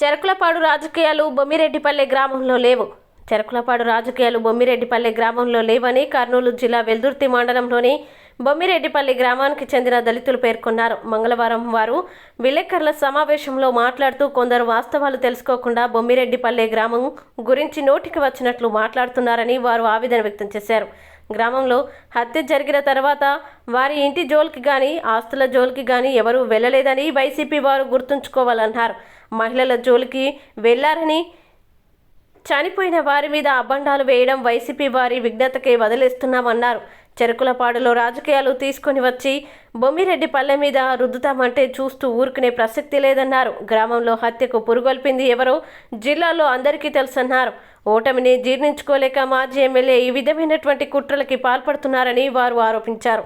చెరకులపాడు రాజకీయాలు బొమ్మిరెడ్డిపల్లె గ్రామంలో లేవు. చెరకులపాడు రాజకీయాలు బొమ్మిరెడ్డిపల్లె గ్రామంలో లేవని కర్నూలు జిల్లా వెల్దుర్తి మండలంలోని బొమ్మిరెడ్డిపల్లి గ్రామానికి చెందిన దళితులు పేర్కొన్నారు. మంగళవారం వారు విలేకరుల సమావేశంలో మాట్లాడుతూ కొందరు వాస్తవాలు తెలుసుకోకుండా బొమ్మిరెడ్డిపల్లె గ్రామం గురించి నోటికి వచ్చినట్లు మాట్లాడుతున్నారని వారు ఆవేదన వ్యక్తం చేశారు. గ్రామంలో హత్య జరిగిన తర్వాత వారి ఇంటి జోలికి కానీ ఆస్తుల జోలికి కానీ ఎవరూ వెళ్ళలేదని వైసీపీ వారు గుర్తుంచుకోవాలన్నారు. మహిళల జోలికి వెళ్ళారని చనిపోయిన వారి మీద అబండాలు వేయడం వైసీపీ వారి విఘ్నతకే వదిలేస్తున్నామన్నారు. చెరుకులపాడులో రాజకీయాలు తీసుకొని వచ్చి బొమ్మిరెడ్డి పల్లె మీద రుద్దుతామంటే చూస్తూ ఊరుకునే ప్రసక్తి లేదన్నారు. గ్రామంలో హత్యకు పురుగొల్పింది ఎవరో జిల్లాలో అందరికీ తెలుసన్నారు. ఓటమిని జీర్ణించుకోలేక మాజీ ఎమ్మెల్యే ఈ విధమైనటువంటి కుట్రలకి పాల్పడుతున్నారని వారు ఆరోపించారు.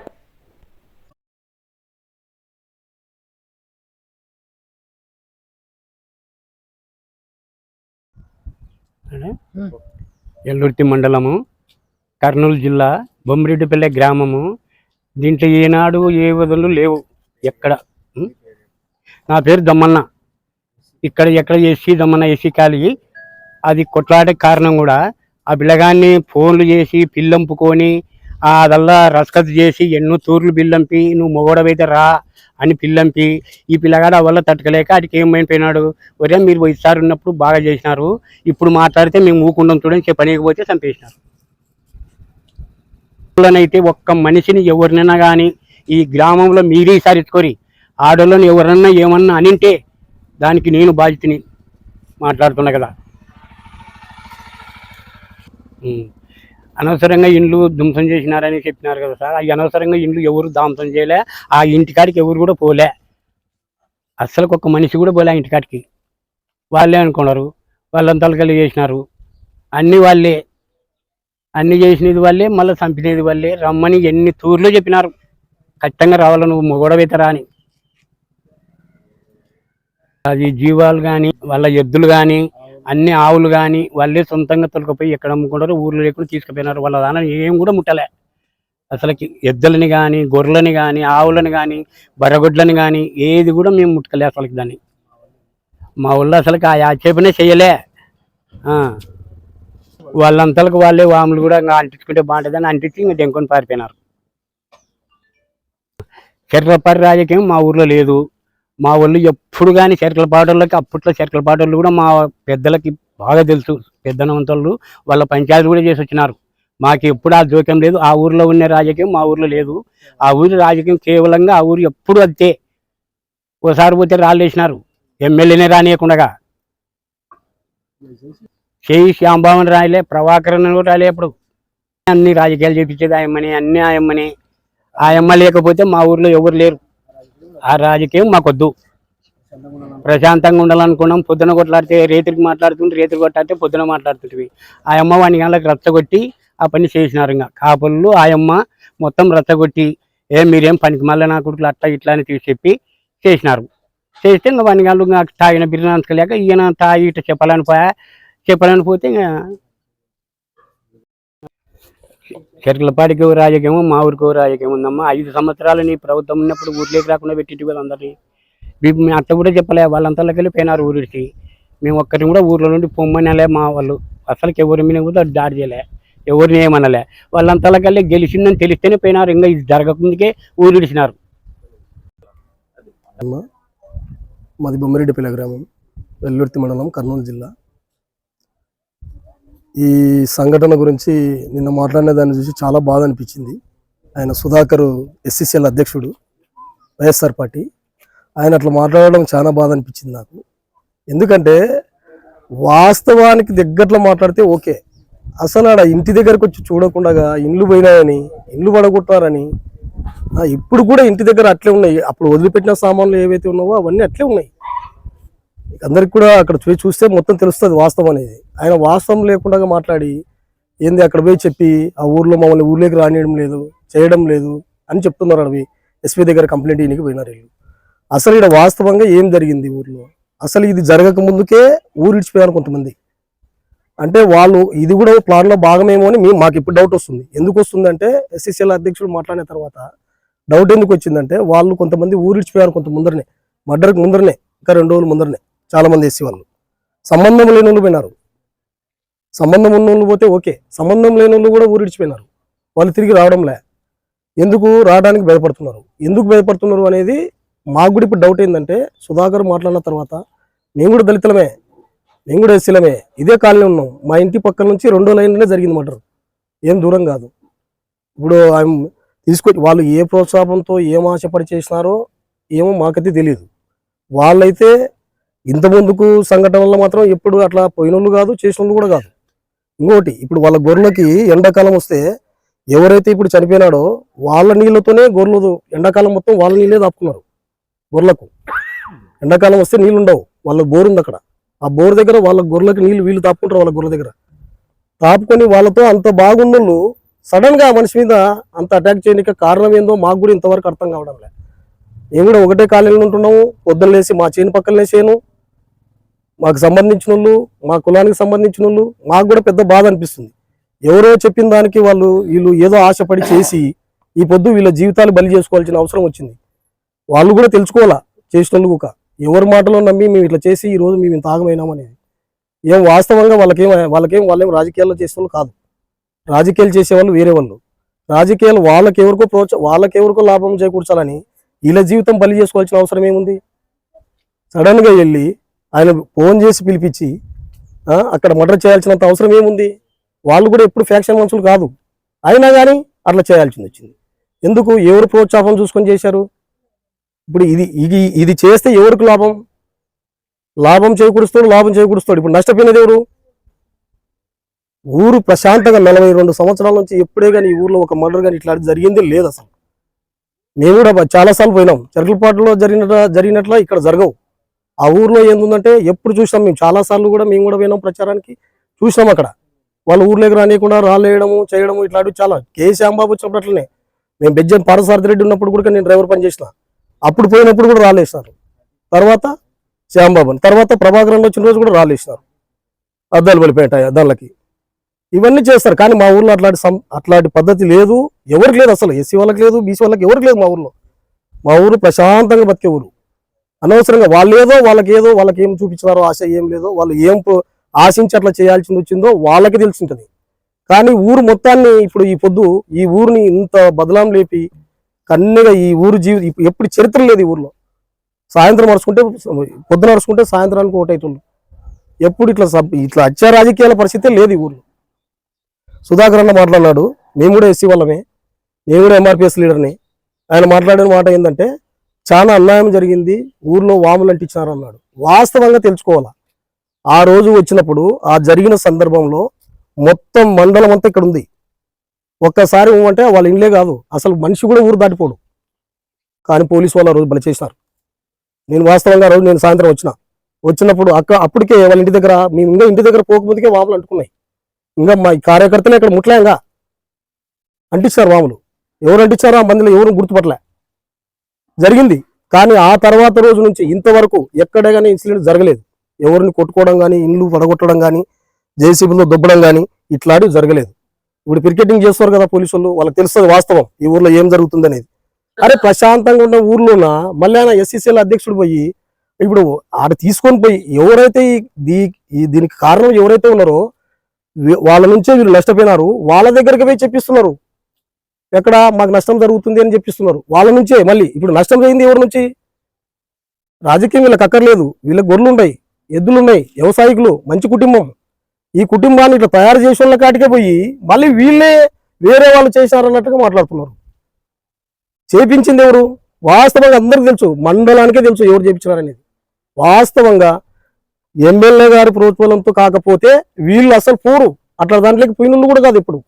ఎల్లుర్తి మండలము కర్నూలు జిల్లా బొమ్మిరెడ్డిపల్లె గ్రామము. దీంట్లో ఏనాడు ఏ వదలు లేవు ఎక్కడ? నా పేరు దమ్మన్న ఇక్కడ ఎక్కడ ఎస్సీ దమ్మన్న ఎస్సీ కాలి అది కొట్లాడే కారణం కూడా ఆ పిల్లగాన్ని ఫోన్లు చేసి పిల్లంపుకొని అదల్లా రసకత్ చేసి ఎన్నో తూర్లు పిల్లంపి నువ్వు మొగోడవైతే రా అని పిల్లంపి ఈ పిల్లగాడు వల్ల తట్టుకలేక అడికి ఏమైపోయినాడు ఒరే మీరు ఈసారి ఉన్నప్పుడు బాగా చేసినారు. ఇప్పుడు మాట్లాడితే మేము ఊకుండం చూడని చెప్పనీయకపోతే చంపేసినారు. అయితే ఒక్క మనిషిని ఎవరినైనా కానీ ఈ గ్రామంలో మీరే ఈసారి ఆడోళ్ళని ఎవరన్నా ఏమన్నా అనింటే దానికి నేను బాధ్యతని మాట్లాడుతున్నా కదా. అనవసరంగా ఇండ్లు ధ్వంసం చేసినారని చెప్పినారు కదా సార్. అవి అనవసరంగా ఇండ్లు ఎవరు ధ్వంసం చేయలే ఆ ఇంటికాడికి ఎవరు కూడా పోలే. అస్సలు ఒక్క మనిషి కూడా పోలే ఆ ఇంటికాడికి వాళ్ళే అనుకున్నారు వాళ్ళంతా కలిగి చేసినారు అన్ని వాళ్ళే. అన్ని చేసినది వాళ్ళే మళ్ళీ చంపినది వాళ్ళే. రమ్మని ఎన్ని తూర్లు చెప్పినారు. ఖచ్చితంగా రావాలి నువ్వు మొగడవైతరా అని. అది జీవాలు కానీ వాళ్ళ ఎద్దులు కానీ అన్ని ఆవులు కానీ వాళ్ళే సొంతంగా తొలకపోయి ఎక్కడ అమ్ముకుంటారు ఊర్లో లేకుండా తీసుకుపోయినారు. వాళ్ళ దాని ఏం కూడా ముట్టలే. అసలుకి ఎద్దులని కానీ గొర్రెలని కానీ ఆవులని కానీ బర్రగొడ్లని కానీ ఏది కూడా మేము ముట్టుకలే అసలుకి దాన్ని. మా ఊళ్ళో అసలుకి ఆ ఆక్షేపనే చేయలే వాళ్ళంతలకు వాళ్ళే వాములు కూడా ఇంకా అంటించుకుంటే బాగుంటుందని అంటించి ఇంకా డెంకొని పారిపోయినారు. చెర్లపర్రి రాజకీయం మా ఊర్లో లేదు. మా వాళ్ళు ఎప్పుడు కానీ చెరకల పాటోళ్ళకి అప్పట్లో చెరకల పాటలు కూడా మా పెద్దలకి బాగా తెలుసు. పెద్దనవంతులు వాళ్ళ పంచాయతీ కూడా చేసి వచ్చినారు. మాకు ఎప్పుడు ఆ జోక్యం లేదు. ఆ ఊర్లో ఉన్న రాజకీయం మా ఊర్లో లేదు. ఆ ఊరి రాజకీయం కేవలంగా ఆ ఊరు ఎప్పుడు అంతే. ఓసారి పోతే రాళ్ళు వేసినారు. ఎమ్మెల్యేనే రానియకుండా చేయి శ్యాంబాబుని రాయలే ప్రభాకరన్ కూడా రాలే అప్పుడు. అన్ని రాజకీయాలు చేపించేది ఆయమ్మని అన్ని ఆయమ్మని. ఆయమ్మ లేకపోతే మా ఊర్లో ఎవరు లేరు. ఆ రాజకీయం మాకొద్దు. ప్రశాంతంగా ఉండాలనుకున్నాం పొద్దున కొట్లాడితే రేతుడికి మాట్లాడుతుంటే రేతులు కొట్లాడితే పొద్దున మాట్లాడుతుంటివి. ఆ అమ్మ వాని గంటలకు రచ్చగొట్టి ఆ పని చేసినారు ఇంకా. కాపులు ఆ అమ్మ మొత్తం రచ్చగొట్టి ఏం మీరేం పనికి మళ్ళీ నా కొడుకులు అట్లా ఇట్లా అని తీసి చెప్పి చేసినారు. చేస్తే ఇంకా వాని గంటలు నాకు తాగిన బిర్యానీ ఈయన తాగి ఇట్లా చెప్పాలని పోయా చెప్పాలని పోతే ఇంకా చెర్కలపాడికి ఓ రాజకీయం మా ఊరికి ఓ రాజకీయం ఉందమ్మా. ఐదు సంవత్సరాలు నీ ప్రభుత్వం ఉన్నప్పుడు ఊర్లోకి రాకుండా పెట్టిట్టు కదా అందరినీ. మీకు మేము అట్ట కూడా చెప్పలే వాళ్ళంతలోకి వెళ్ళి పోయినారు ఊరికి. మేము ఒక్కరిని కూడా ఊర్లో నుండి పొమ్మనలే మా వాళ్ళు. అసలుకి ఎవరి మీద కూడా దాడి చేయలే. ఎవరిని ఏమనలే. వాళ్ళంతలోకి వెళ్ళి గెలిచిందని తెలిస్తేనే పోయినారు. ఇంకా ఇది జరగకముందుకే ఊరిడిచినారు. మాది బొమ్మిరెడ్డిపల్లి గ్రామం వెల్లుర్తి మండలం కర్నూలు జిల్లా. ఈ సంఘటన గురించి నిన్న మాట్లాడిన దాన్ని చూసి చాలా బాధ అనిపించింది. ఆయన సుధాకర్ ఎస్సీసీఎల్ అధ్యక్షుడు వైఎస్ఆర్ పార్టీ. ఆయన అట్లా మాట్లాడడం చాలా బాధ అనిపించింది నాకు. ఎందుకంటే వాస్తవానికి దగ్గరలో మాట్లాడితే ఓకే. అసలు ఆడ ఇంటి దగ్గరకు వచ్చి చూడకుండా ఇండ్లు పోయినాయని ఇండ్లు పడగొట్టారని ఇప్పుడు కూడా ఇంటి దగ్గర అట్లే ఉన్నాయి. అప్పుడు వదిలిపెట్టిన సామాన్లు ఏవైతే ఉన్నావో అవన్నీ అట్లే ఉన్నాయి. అందరికి కూడా అక్కడ పోయి చూస్తే మొత్తం తెలుస్తుంది వాస్తవం అనేది. ఆయన వాస్తవం లేకుండా మాట్లాడి ఏంది అక్కడ పోయి చెప్పి ఆ ఊర్లో మమ్మల్ని ఊర్లోకి రానియడం లేదు చేయడం లేదు అని చెప్తున్నారు అవి ఎస్పీ దగ్గర కంప్లైంట్ ఈయనకి పోయినారు వీళ్ళు. అసలు ఇక్కడ వాస్తవంగా ఏం జరిగింది ఊర్లో? అసలు ఇది జరగక ముందుకే ఊరు ఇడిచిపోయారు కొంతమంది. అంటే వాళ్ళు ఇది కూడా ప్లాన్లో భాగమేమో అని మేము మాకు ఇప్పుడు డౌట్ వస్తుంది. ఎందుకు వస్తుందంటే ఎస్సీసీఎల్ అధ్యక్షుడు మాట్లాడిన తర్వాత డౌట్ ఎందుకు వచ్చిందంటే వాళ్ళు కొంతమంది ఊరిడిచిపోయారు కొంత ముందరనే. మర్డర్కి ముందరనే ఇంకా రెండు రోజులు ముందరనే. చాలామంది ఎస్సీ వాళ్ళు సంబంధం లేని వాళ్ళు పోయినారు. సంబంధం ఉన్న వాళ్ళు పోతే ఓకే. సంబంధం లేని వాళ్ళు కూడా ఊరిడిచిపోయినారు. వాళ్ళు తిరిగి రావడంలే. ఎందుకు? రావడానికి భయపడుతున్నారు. ఎందుకు భయపడుతున్నారు అనేది మాకు కూడా ఇప్పుడు డౌట్ ఏంటంటే సుధాకర్ మాట్లాడిన తర్వాత మేము కూడా దళితులమే. మేము కూడా ఎస్సీలమే ఇదే కాలనీ ఉన్నాం. మా ఇంటి పక్కన నుంచి రెండో లైన్లోనే జరిగింది మటర్ ఏం దూరం కాదు. ఇప్పుడు ఆయన తీసుకొచ్చి వాళ్ళు ఏ ప్రోత్సాహంతో ఏం ఆశపడి చేసినారో ఏమో మాకైతే తెలియదు వాళ్ళైతే ఇంత ముందుకు సంఘటనలో మాత్రం ఎప్పుడు అట్లా పోయినోళ్ళు కాదు చేసిన కూడా కాదు. ఇంకోటి ఇప్పుడు వాళ్ళ గొర్రెలకి ఎండాకాలం వస్తే ఎవరైతే ఇప్పుడు చనిపోయినాడో వాళ్ళ నీళ్ళతోనే గొర్రెలు ఎండాకాలం మొత్తం వాళ్ళ నీళ్ళే దాపుకున్నారు గొర్రెలకు. ఎండాకాలం వస్తే నీళ్ళు ఉండవు వాళ్ళ బోర్ ఉంది అక్కడ. ఆ బోర్ దగ్గర వాళ్ళ గొర్రెలకు నీళ్ళు వీళ్ళు తాపుకుంటారు వాళ్ళ గొర్రెల దగ్గర. తాపుకొని వాళ్ళతో అంత బాగున్నోళ్ళు సడన్గా మనిషి మీద అంత అటాక్ చేయడానికి కారణం ఏందో మాకు కూడా ఇంతవరకు అర్థం కావడం లేదు. మేము కూడా ఒకటే కాలనీలో ఉంటున్నాము పొద్దున్న లేసి మా చేను పక్కన చేను మాకు సంబంధించిన వాళ్ళు మా కులానికి సంబంధించిన వాళ్ళు మాకు కూడా పెద్ద బాధ అనిపిస్తుంది. ఎవరో చెప్పిన దానికి వాళ్ళు వీళ్ళు ఏదో ఆశపడి చేసి ఈ పొద్దు వీళ్ళ జీవితాలు బలి చేసుకోవాల్సిన అవసరం వచ్చింది. వాళ్ళు కూడా తెలుసుకోవాలా? చేసిన వాళ్ళు ఎవరి మాటలో నమ్మి మేము ఇట్లా చేసి ఈ రోజు మేము ఇంత ఆగమైనామనేది ఏం వాస్తవంగా వాళ్ళకేం వాళ్ళకేం వాళ్ళేం రాజకీయాల్లో చేసే కాదు. రాజకీయాలు చేసేవాళ్ళు వేరే వాళ్ళు. రాజకీయాలు వాళ్ళకి ఎవరికో ప్రోత్స వాళ్ళకి ఎవరికో లాభం చేకూర్చాలని వీళ్ళ జీవితం బలి చేసుకోవాల్సిన అవసరం ఏముంది? సడన్గా వెళ్ళి ఆయన ఫోన్ చేసి పిలిపించి అక్కడ మర్డర్ చేయాల్సినంత అవసరం ఏముంది? వాళ్ళు కూడా ఎప్పుడు ఫ్యాక్షన్ మనుషులు కాదు. అయినా కానీ అట్లా చేయాల్సింది వచ్చింది. ఎందుకు? ఎవరు ప్రోత్సాహం చూసుకొని చేశారు? ఇప్పుడు ఇది ఇది ఇది చేస్తే ఎవరికి లాభం? లాభం చేకూరుస్తాడు లాభం చేకూరుస్తాడు. ఇప్పుడు నష్టపోయినది ఎవరు? ఊరు ప్రశాంతంగా నలభై రెండు సంవత్సరాల నుంచి ఎప్పుడే కానీ ఈ ఊర్లో ఒక మర్డర్ కానీ ఇట్లా జరిగింది లేదు అసలు. మేము కూడా చాలాసార్లు పోయినాం. చెరకలపాటులో జరిగిన జరిగినట్లా ఇక్కడ జరగవు. ఆ ఊర్లో ఏంటుందంటే ఎప్పుడు చూసినాం మేము. చాలాసార్లు కూడా మేము కూడా పోయినాం ప్రచారానికి. చూసినాం అక్కడ. వాళ్ళ ఊర్లోకి రానియకుండా రాలేయడము చేయడము ఇట్లాంటివి చాలా. కే అంబాబు వచ్చినప్పుడు అట్లనే. మేము బెజ్జన్ పారసారథి రెడ్డి ఉన్నప్పుడు కూడా నేను డ్రైవర్ పని చేసిన. అప్పుడు పోయినప్పుడు కూడా రాలేసినారు తర్వాత శ్యాంబాబుని తర్వాత ప్రభాకరన్ వచ్చిన రోజు కూడా రాలేసినారు అద్దాలు పడిపోయాట అద్దాలకి. ఇవన్నీ చేస్తారు. కానీ మా ఊర్లో అట్లాంటి సం అట్లాంటి పద్ధతి లేదు. ఎవరికి లేదు అసలు. ఎస్సీ వాళ్ళకి లేదు బీసీ వాళ్ళకి ఎవరికి లేదు మా ఊర్లో. మా ఊరు ప్రశాంతంగా బతికే ఊరు. అనవసరంగా వాళ్ళు ఏదో వాళ్ళకి ఏదో వాళ్ళకి ఏం చూపించినారో ఆశ ఏం లేదో వాళ్ళు ఏం ఆశించి అట్లా చేయాల్సింది వచ్చిందో వాళ్ళకి తెలిసి ఉంటుంది కానీ ఊరు మొత్తాన్ని ఇప్పుడు ఈ పొద్దు ఈ ఊరిని ఇంత బదలాం లేపి కన్నెగా ఈ ఊరు జీవి ఎప్పుడు చరిత్ర లేదు ఈ ఊర్లో. సాయంత్రం నడుచుకుంటే పొద్దున నడుచుకుంటే సాయంత్రానికి ఒకటైతుంది ఎప్పుడు ఇట్లా సబ్ ఇట్లా అత్య రాజకీయాల పరిస్థితే లేదు ఈ ఊర్లో. సుధాకర్ అన్న మాట్లాడినాడు. మేము కూడా ఎస్సీ వాళ్ళమే. నేను కూడా ఎంఆర్పిఎస్ లీడర్ని. ఆయన మాట్లాడిన మాట ఏంటంటే చాలా అన్యాయం జరిగింది. ఊర్లో వాములు అంటించినారు అన్నాడు. వాస్తవంగా తెలుసుకోవాలా? ఆ రోజు వచ్చినప్పుడు ఆ జరిగిన సందర్భంలో మొత్తం మండలం అంతా ఇక్కడ ఉంది ఒక్కసారి అంటే వాళ్ళ ఇండ్లే కాదు అసలు మనిషి కూడా ఊరు దాటిపోడు. కానీ పోలీసు వాళ్ళు ఆ రోజు బలి చేసినారు. నేను వాస్తవంగా ఆ రోజు నేను సాయంత్రం వచ్చిన. వచ్చినప్పుడు అక్క అప్పటికే వాళ్ళ ఇంటి దగ్గర మేము ఇంకా ఇంటి దగ్గర పోకముందుకే వాములు అంటుకున్నాయి. ఇంకా మా ఈ కార్యకర్తలే ఇక్కడ ముట్లేంగా అంటించారు వాములు. ఎవరు అంటించారో ఆ మందిలో ఎవరు గుర్తుపట్టలే. జరిగింది. కానీ ఆ తర్వాత రోజు నుంచి ఇంతవరకు ఎక్కడ కానీ ఇన్సిడెంట్ జరగలేదు. ఎవరిని కొట్టుకోవడం కానీ ఇండ్లు పడగొట్టడం కానీ జేసీబీలో దొబ్బడం కానీ ఇట్లాంటివి జరగలేదు. ఇప్పుడు క్రికెటింగ్ చేస్తారు కదా పోలీసు వాళ్ళకి తెలుస్తుంది వాస్తవం ఈ ఊర్లో ఏం జరుగుతుంది అనేది అరే ప్రశాంతంగా ఉన్న ఊర్లోన మళ్ళీ ఆయన ఎస్సీసీఎల్ అధ్యక్షుడు పోయి ఇప్పుడు ఆడ తీసుకొని పోయి ఎవరైతే ఈ- దీ- దీనికి కారణం ఎవరైతే ఉన్నారో వాళ్ళ నుంచే వీళ్ళు నష్టపోయినారు. వాళ్ళ దగ్గరికి పోయి చెప్పిస్తున్నారు. ఎక్కడ మాకు నష్టం జరుగుతుంది అని చెప్పిస్తున్నారు. వాళ్ళ నుంచే మళ్ళీ. ఇప్పుడు నష్టం జరిగింది ఎవరి నుంచి? రాజకీయం వీళ్ళకి అక్కర్లేదు. వీళ్ళకి గొర్రెలు ఉన్నాయి ఎద్దులు ఉన్నాయి వ్యవసాయకులు మంచి కుటుంబం. ఈ కుటుంబాన్ని ఇట్లా తయారు చేసే వాళ్ళ కాటికే పోయి మళ్ళీ వీళ్ళే వేరే వాళ్ళు చేశారన్నట్టుగా మాట్లాడుతున్నారు. చేపించింది ఎవరు? వాస్తవంగా అందరికీ తెలుసు. మండలానికే తెలుసు ఎవరు చేపించారనేది వాస్తవంగా ఎమ్మెల్యే గారి ప్రోత్బలంతో కాకపోతే వీళ్ళు అసలు పోరు. అట్లా దాంట్లోకి పోయిన కూడా కాదు ఇప్పుడు.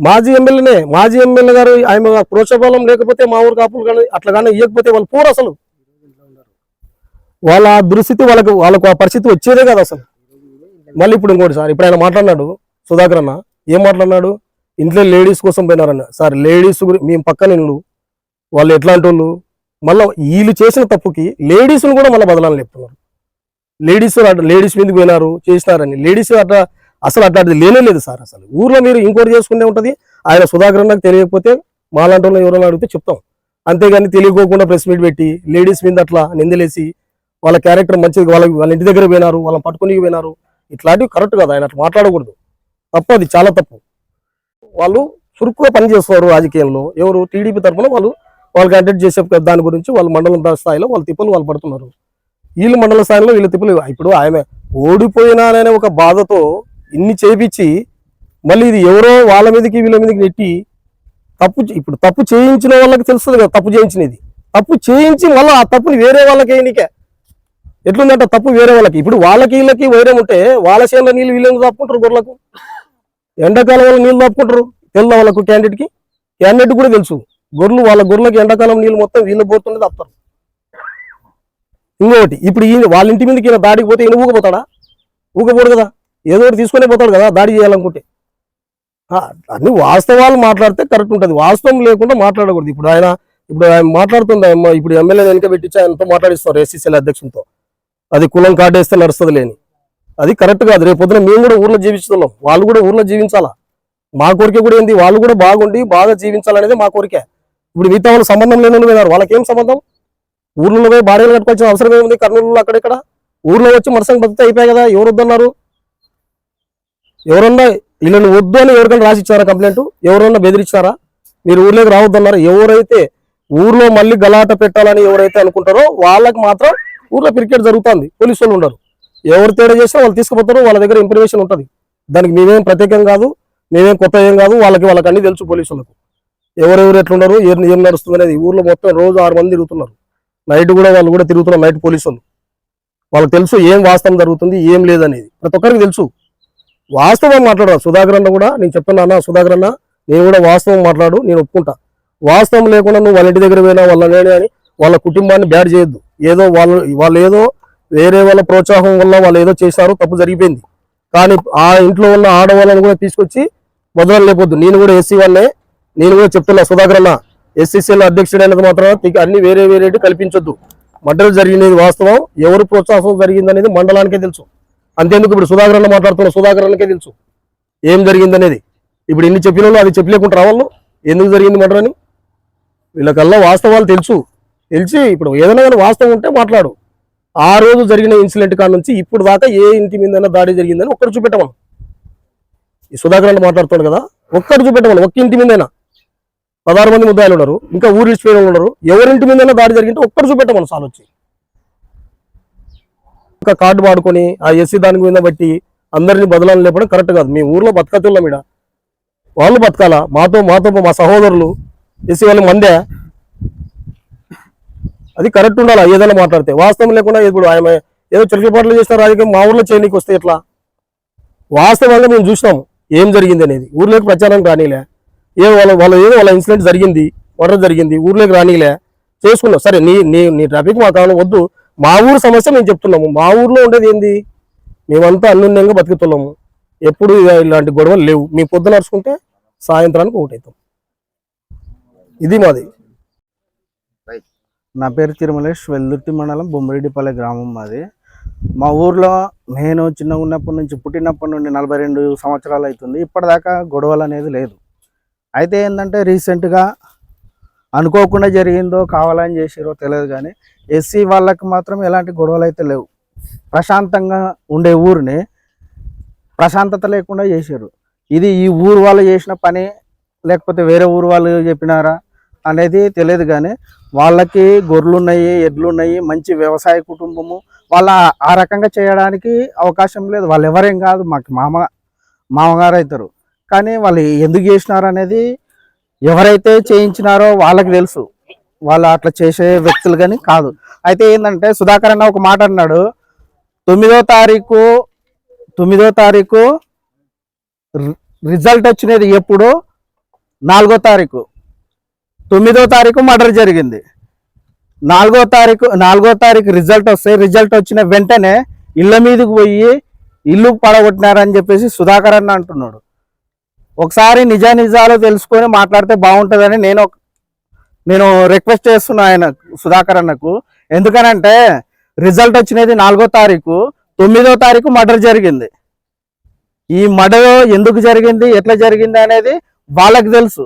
మాజీ ఎమ్మెల్యేనే మాజీ ఎమ్మెల్యే గారు ఆమె ప్రోత్సాహం లేకపోతే మా ఊరు కాపులు కానీ అట్లా కానీ ఇవ్వకపోతే వాళ్ళు పోరు అసలు. వాళ్ళ దుస్థితి వాళ్ళకు వాళ్ళకు ఆ పరిస్థితి వచ్చేదే కదా అసలు. మళ్ళీ ఇప్పుడు ఇంకోటి సార్ ఇప్పుడు ఆయన మాట్లాడినాడు సుధాకర్ అన్న. ఏం మాట్లాడినాడు? ఇంట్లో లేడీస్ కోసం పోయినారన్న. సార్ లేడీస్ మేము పక్కన ఇల్లు వాళ్ళు ఎట్లాంటి వాళ్ళు మళ్ళీ వీళ్ళు చేసిన తప్పుకి లేడీస్ని కూడా మళ్ళీ బదలాలని లేపుతున్నారు. లేడీస్ లేడీస్ మీదకి పోయినారు చేసినారని. లేడీస్ అట్లా అసలు అట్లాంటిది లేనే లేదు సార్ అసలు. ఊర్లో మీరు ఇంకోటి చేసుకునే ఉంటుంది ఆయన సుధాకర్ నాకు తెలియకపోతే మాలాంటి వాళ్ళు ఎవరైనా అడిగితే చెప్తాం. అంతేగాని తెలియకోకుండా ప్రెస్ మీట్ పెట్టి లేడీస్ మీద అట్లా నిందలేసి వాళ్ళ క్యారెక్టర్ మంచిది వాళ్ళ వాళ్ళ ఇంటి దగ్గర పోయినారు వాళ్ళని పట్టుకుని పోయినారు ఇట్లాంటివి కరెక్ట్ కాదు ఆయన అట్లా మాట్లాడకూడదు. తప్పు అది చాలా తప్పు. వాళ్ళు చురుకుగా పని రాజకీయంలో. ఎవరు టీడీపీ తరఫున వాళ్ళు వాళ్ళు కండక్ట్ చేసే దాని గురించి వాళ్ళు మండలం స్థాయిలో వాళ్ళ తిప్పలు వాళ్ళు పడుతున్నారు. వీళ్ళు మండల స్థాయిలో వీళ్ళ తిప్పలు ఇప్పుడు ఆయన ఓడిపోయినాననే ఒక బాధతో ఇన్ని చేపించి మళ్ళీ ఇది ఎవరో వాళ్ళ మీదకి వీళ్ళ మీదకి నెట్టి తప్పు ఇప్పుడు తప్పు చేయించిన వాళ్ళకి తెలుస్తుంది కదా తప్పు చేయించినది. తప్పు చేయించి మళ్ళీ ఆ తప్పుని వేరే వాళ్ళకి వేయనికే. ఎట్లుందంటే తప్పు వేరే వాళ్ళకి. ఇప్పుడు వాళ్ళకి వీళ్ళకి వైరం ఉంటే వాళ్ళ చేనులో నీళ్ళు వీళ్ళు తప్పుకుంటారు గొర్రెలకు? ఎండాకాలం వల్ల నీళ్ళు తప్పుకుంటారు తెల్ల వాళ్ళకు క్యాండిడేట్కి? క్యాండిడేట్ కూడా తెలుసు. గొర్రెలు వాళ్ళ గొర్రెలకి ఎండాకాలం నీళ్ళు మొత్తం వీళ్ళు పోతుండే తప్పుతారు ఇంకొకటి ఇప్పుడు ఈయన వాళ్ళ ఇంటి మీదకి ఈయన దాడికి పోతే ఈయన ఊగపోతాడా ఊగపోడు కదా. ఏదో ఒకటి తీసుకునే పోతాడు కదా దాడి చేయాలనుకుంటే. అన్ని వాస్తవాలు మాట్లాడితే కరెక్ట్ ఉంటుంది. వాస్తవం లేకుండా మాట్లాడకూడదు. ఇప్పుడు ఆయన ఇప్పుడు ఆయన మాట్లాడుతుంది ఇప్పుడు ఎమ్మెల్యే వెనుక పెట్టించి ఆయనతో మాట్లాడిస్తారు ఎస్సీసీల అధ్యక్షులతో అది కులం కార్డు వేస్తే నడుస్తుంది లేని. అది కరెక్ట్ కాదు. రేపు పొద్దున మేము కూడా ఊర్లో జీవిస్తున్నాం. వాళ్ళు కూడా ఊర్లో జీవించాలా? మా కోరిక కూడా ఏంది? వాళ్ళు కూడా బాగుండి బాగా జీవించాలనేది మా కోరిక. ఇప్పుడు మిగతా వాళ్ళు సంబంధం లేని వాళ్ళు పోయినారు వాళ్ళకేం సంబంధం? ఊర్లో పోయి భార్యలు కట్టుకోవాల్సిన అవసరం ఏముంది కర్నూలులో అక్కడిక్కడ? ఊర్లో వచ్చి మరసంగా బతితే అయిపోయాయి కదా ఎవరు వద్దన్నారు? ఎవరన్నా వీళ్ళని వద్దు అని ఎవరికైనా రాసి ఇచ్చారా కంప్లైంట్? ఎవరన్నా బెదిరించారా మీరు ఊర్లోకి రావద్దన్నారు. ఎవరైతే ఊర్లో మళ్ళీ గలాట పెట్టాలని ఎవరైతే అనుకుంటారో వాళ్ళకి మాత్రం ఊర్లో క్రికెట్ జరుగుతుంది. పోలీసు వాళ్ళు ఉండరు. ఎవరు తేడా చేసినా వాళ్ళు తీసుకుపోతారు వాళ్ళ దగ్గర ఇన్ఫర్మేషన్ ఉంటుంది. దానికి మేమేం ప్రత్యేకం కాదు మేమేం కొత్త ఏం కాదు వాళ్ళకి వాళ్ళకి అన్ని తెలుసు పోలీసులకు. ఎవరెవరు ఎట్లున్నారు ఏం ఏం నడుస్తుంది అనేది ఊర్లో మొత్తం రోజు ఆరు మంది తిరుగుతున్నారు. నైట్ కూడా వాళ్ళు కూడా తిరుగుతున్నారు నైట్ పోలీసు వాళ్ళు వాళ్ళకి తెలుసు ఏం వాస్తవం జరుగుతుంది ఏం లేదనేది. ప్రతి ఒక్కరికి తెలుసు. వాస్తవం మాట్లాడాలి సుధాకర్ అన్న కూడా నేను చెప్తున్నా అన్న సుధాకర్ అన్న నేను కూడా వాస్తవం మాట్లాడు నేను ఒప్పుకుంటా. వాస్తవం లేకుండా నువ్వు వాళ్ళ ఇంటి దగ్గర పోయినా వాళ్ళ అని వాళ్ళ కుటుంబాన్ని బ్యాడ్ చేయొద్దు. ఏదో వాళ్ళు వాళ్ళు ఏదో వేరే వాళ్ళ ప్రోత్సాహం వల్ల వాళ్ళు ఏదో చేశారు తప్పు జరిగిపోయింది. కానీ ఆ ఇంట్లో ఉన్న ఆడవాళ్ళని కూడా తీసుకొచ్చి వదలని లేకపోద్దు నేను కూడా ఎస్సీ వాళ్ళే నేను కూడా చెప్తున్నా సుధాకర్ అన్న ఎస్సీసీల అధ్యక్షుడైనది మాత్రం అన్ని వేరే వేరే కల్పించొద్దు. మర్డర్ జరిగినది వాస్తవం ఎవరు ప్రోత్సాహం జరిగిందనేది మండలానికే తెలుసు. అంతేందుకు ఇప్పుడు సుధాకర్ అన్న మాట్లాడుతున్న సుధాకర్ అన్నకే తెలుసు. ఏం జరిగిందనేది ఇప్పుడు ఎన్ని చెప్పిన అది చెప్పలేకుండా వాళ్ళు ఎందుకు జరిగింది మర్డర్ అని? వీళ్ళకల్లా వాస్తవాలు తెలుసు. తెలిసి ఇప్పుడు ఏదైనా కానీ వాస్తవం ఉంటే మాట్లాడు. ఆ రోజు జరిగిన ఇన్సిడెంట్ కాడ నుంచి ఇప్పుడు దాకా ఏ ఇంటి మీదైనా దాడి జరిగిందని ఒక్కరు చూపెట్టమను. ఈ సుధాకర్ అన్న మాట్లాడుతున్నాడు కదా. ఒక్కరు చూపెట్టమను. ఒక్క ఇంటి మీదైనా. పదహారు మంది ముద్దాయిలు ఉన్నారు. ఇంకా ఊరు ఇచ్చిపోయిన ఉన్నారు. ఎవరింటి మీదైనా దాడి జరిగింటే ఒక్కరు చూపెట్టమను సార్ వచ్చి. ఒక్క కార్డు వాడుకొని ఆ ఎస్సీ దాని మీద బట్టి అందరినీ బదలాలు లేపడం కరెక్ట్ కాదు. మీ ఊర్లో బతకతుల్లా మీడ వాళ్ళు బతకాలా? మాతో మాతో మా సహోదరులు. ఎస్సీ వాళ్ళు మందే. అది కరెక్ట్ ఉండాలా? ఏదైనా మాట్లాడితే. వాస్తవం లేకుండా ఇప్పుడు ఆయన ఏదో చిరకపాట్లు చేసిన రాజకీయం మా ఊర్లో చేయడానికి వస్తే ఎట్లా? వాస్తవంగా మేము చూసినాము ఏం జరిగింది అనేది. ఊర్లోకి ప్రచారం రానిలే. ఏ వాళ్ళ వాళ్ళ ఏదో వాళ్ళ ఇన్సిడెంట్ జరిగింది మర్డర్ జరిగింది ఊర్లోకి రానిలే. చేసుకున్నాం. సరే నీ నీ నీ ట్రాఫిక్ మా కావాలి వద్దు. మా ఊరు సమస్య మేము చెప్తున్నాము. మా ఊర్లో ఉండేది ఏంది? మేమంతా అన్యోన్యంగా బతుకుతున్నాము. ఎప్పుడు ఇలాంటి గొడవలు లేవు. మీ పొద్దున నడుచుకుంటే సాయంత్రానికి ఒకటవుతాం ఇది మాది. నా పేరు తిరుమలేష్ వెల్దుర్తి మండలం బొమ్మరెడ్డిపల్లె గ్రామం మాది. మా ఊర్లో నేను చిన్నగా ఉన్నప్పటి నుంచి పుట్టినప్పటి నుండి నలభై రెండు సంవత్సరాలు అవుతుంది. ఇప్పటిదాకా గొడవలు అనేది లేదు. అయితే ఏంటంటే రీసెంట్గా అనుకోకుండా జరిగిందో కావాలని చేసిరో తెలియదు కానీ ఎస్సీ వాళ్ళకి మాత్రం ఎలాంటి గొడవలు అయితే లేవు. ప్రశాంతంగా ఉండే ఊరిని ప్రశాంతత లేకుండా చేశారు. ఇది ఈ ఊరు వాళ్ళు చేసిన పని లేకపోతే వేరే ఊరు వాళ్ళు చెప్పినారా అనేది తెలియదు కానీ వాళ్ళకి గొర్రెలు ఉన్నాయి ఎడ్లు ఉన్నాయి మంచి వ్యవసాయ కుటుంబము. వాళ్ళ ఆ రకంగా చేయడానికి అవకాశం లేదు. వాళ్ళు ఎవరేం కాదు మాకు మామ మామగారు అవుతారు. కానీ వాళ్ళు ఎందుకు చేసినారు అనేది ఎవరైతే చేయించినారో వాళ్ళకి తెలుసు. వాళ్ళు అట్లా చేసే వ్యక్తులు కానీ కాదు. అయితే ఏంటంటే సుధాకర్ అన్న ఒక మాట అన్నాడు. తొమ్మిదో తారీఖు తొమ్మిదో తారీఖు రి- రిజల్ట్ వచ్చినది ఎప్పుడు? నాలుగో తారీఖు. తొమ్మిదో తారీఖు మర్డర్ జరిగింది. నాలుగో తారీఖు నాలుగో తారీఖు రిజల్ట్ వస్తే రిజల్ట్ వచ్చిన వెంటనే ఇళ్ళ మీదకి పోయి ఇల్లు పడగొట్టినారని చెప్పేసి సుధాకర్ అన్న అంటున్నాడు. ఒకసారి నిజానిజాలు తెలుసుకొని మాట్లాడితే బాగుంటుందని నేను ఒక- నేను రిక్వెస్ట్ చేస్తున్నా ఆయన సుధాకర్ అన్నకు. ఎందుకనంటే రిజల్ట్ వచ్చినది నాలుగో తారీఖు తొమ్మిదో తారీఖు మర్డర్ జరిగింది. ఈ మర్డర్ ఎందుకు జరిగింది ఎట్లా జరిగింది అనేది వాళ్ళకి తెలుసు.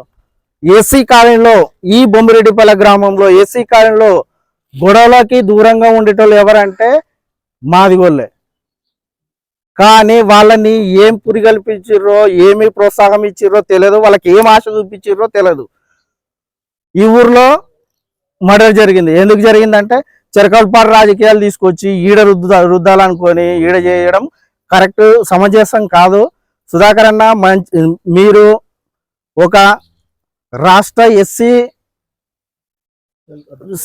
ఏసీ కాలనీలో ఈ బొమ్మిరెడ్డిపల్లె గ్రామంలో ఏసీ కాలనీలో గొడవలకి దూరంగా ఉండేటోళ్ళు ఎవరంటే మాదిగోళ్ళే కానీ వాళ్ళని ఏం పురిగల్పించిర్రో ఏమి ప్రోత్సాహం ఇచ్చిర్రో తెలియదు వాళ్ళకి ఏం ఆశ చూపించిర్రో తెలియదు. ఈ ఊర్లో మర్డర్ జరిగింది. ఎందుకు జరిగిందంటే చిరకలపాటు రాజకీయాలు తీసుకొచ్చి ఈడ రుద్దు రుద్దాలనుకొని ఈడ చేయడం కరెక్ట్ సమంజసం కాదు. సుధాకర్ అన్న మంచి మీరు ఒక రాష్ట్ర ఎస్సీ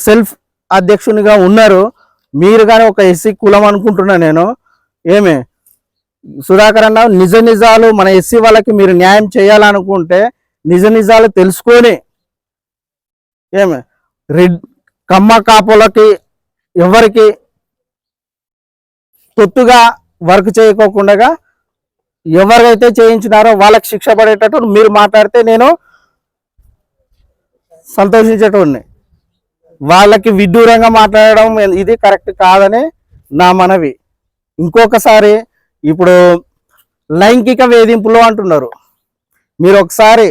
సెల్ఫ్ అధ్యక్షునిగా ఉన్నారు. మీరు కానీ ఒక ఎస్సీ కులం అనుకుంటున్నా నేను. ఏమి? సుధాకర్ అన్న నిజ నిజాలు మన ఎస్సీ వాళ్ళకి మీరు న్యాయం చేయాలనుకుంటే నిజ నిజాలు తెలుసుకొని ఏమి? రెడ్ కమ్మ కాపులకి ఎవరికి తొత్తుగా వర్క్ చేయకోకుండా ఎవరైతే చేయించినారో వాళ్ళకి శిక్ష పడేటట్టు మీరు మాట్లాడితే నేను సంతోషించేటోడిని. వాళ్ళకి విడ్డూరంగా మాట్లాడడం ఇది కరెక్ట్ కాదని నా మనవి. ఇంకొకసారి ఇప్పుడు లైంగిక వేధింపులు అంటున్నారు. మీరు ఒకసారి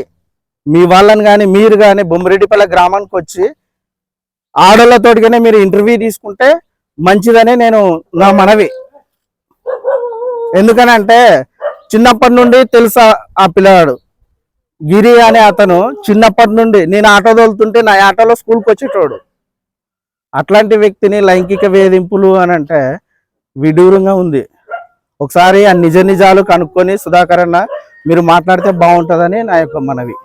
మీ వాళ్ళని కానీ మీరు కానీ బొమ్మరెడ్డిపల్లె గ్రామానికి వచ్చి ఆడోళ్ళతోటిగానే మీరు ఇంటర్వ్యూ తీసుకుంటే మంచిదని నేను నా మనవి. ఎందుకనంటే చిన్నప్పటి నుండి తెలుసా ఆ పిల్లవాడు. గిరి అనే అతను చిన్నప్పటి నుండి నేను ఆటో తోలుతుంటే నా ఆటోలో స్కూల్కి వచ్చేటోడు. అట్లాంటి వ్యక్తిని లైంగిక వేధింపులు అని అంటే విడూరంగా ఉంది. ఒకసారి ఆ నిజ నిజాలు కనుక్కొని సుధాకర్ అన్న మీరు మాట్లాడితే బాగుంటుందని నా యొక్క మనవి.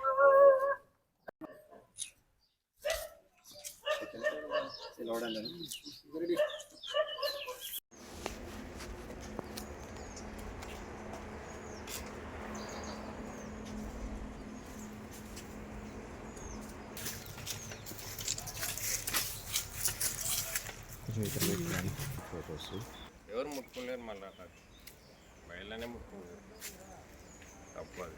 ఎవరు ముట్టుకోలేరు మళ్ళీ అట్లా బయలునే ముట్టుకోలేరు. తప్పు అది.